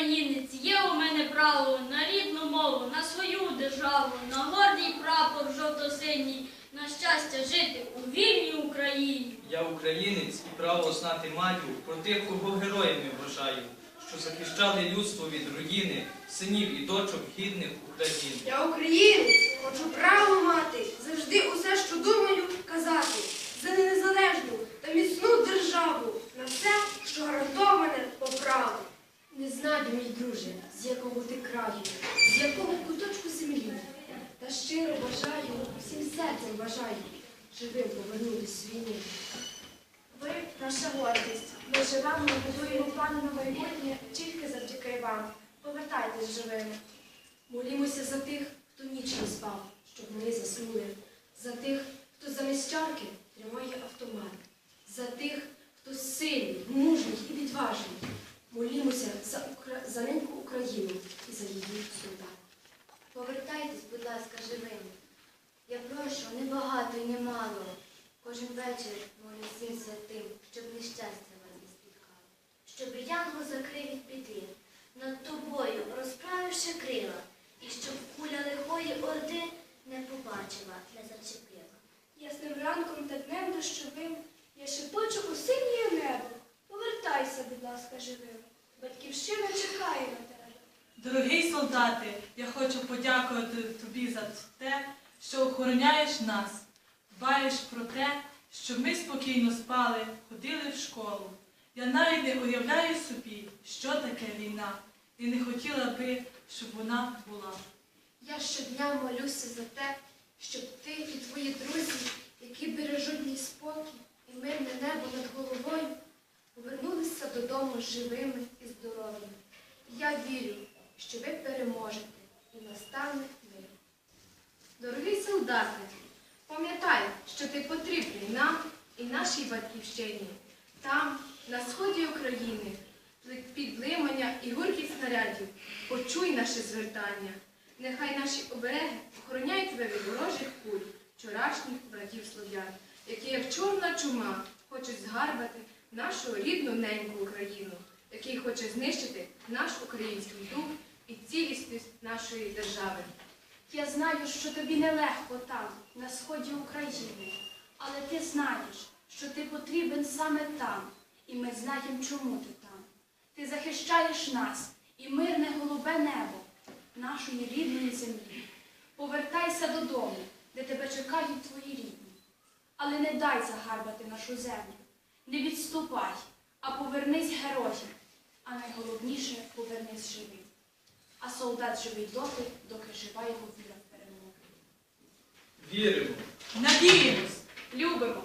українець, є у мене право на рідну мову, на свою державу, на гордий прапор жовто-синій, на щастя жити у вільній Україні. Я українець і право знати маю про тих, кого героями вважаю, що захищали людство від руїни, синів і дочок гідних України. Я українець, хочу право мати, завжди усе, що думаю, казати. За незалежну та міцну державу, на все, що гарантоване по праву. Не мій друже, з якого ти краю, з якого куточку землі. Та щиро бажаю, всім серцем бажаю, живим повернутися з війни. Ви наша гордість. Ми живемо будуємо плани на майбутнє тільки завдяки вам. Повертайтесь живими. Молімося за тих, хто ніч не спав, щоб вони заснули, за тих, хто замість чарки тримає автомат, за тих, хто сильний, мужній і відважний. Молімося за, Укра... за неньку Україну і за її солдат. Повертайтесь, будь ласка, живими. Я прошу не багато і не мало. Кожен вечір молю всім святим, щоб нещастя вас не спіткало. Щоб янгол закрив від біди, над тобою розправивши крила, і щоб куля лихої орди не побачила, не зачепила. Ясним ранком та днем дощовим я шепочу у синє небо. Повертайся, будь ласка, живим. Батьківщина чекає на тебе. Дорогий солдати, я хочу подякувати тобі за те, що охороняєш нас, дбаєш про те, щоб ми спокійно спали, ходили в школу. Я навіть не уявляю собі, що таке війна, і не хотіла би, щоб вона була. Я щодня молюся за те, щоб ти і твої друзі, які бережуть мій спокій і мирне небо над головою, повернулися додому живими. Я вірю, що ви переможете і настане мир. Дорогий солдати, пам'ятай, що ти потрібний нам і нашій батьківщині. Там, на сході України, під блимання і гуркіт снарядів, почуй наше звертання. Нехай наші обереги охороняють тебе від ворожих куль, вчорашніх братів слов'ян, які, як чорна чума, хочуть згарбати нашу рідну неньку Україну, який хоче знищити наш український дух і цілісність нашої держави. Я знаю, що тобі нелегко там, на сході України, але ти знаєш, що ти потрібен саме там, і ми знаємо, чому ти там. Ти захищаєш нас і мирне голубе небо нашої рідної землі. Повертайся додому, де тебе чекають твої рідні. Але не дай загарбати нашу землю. Не відступай, а повернись героєм, а найголовніше повернись живий. А солдат живий доти, доки жива його віра в перемогу. Віримо. Надіємось! Любимо!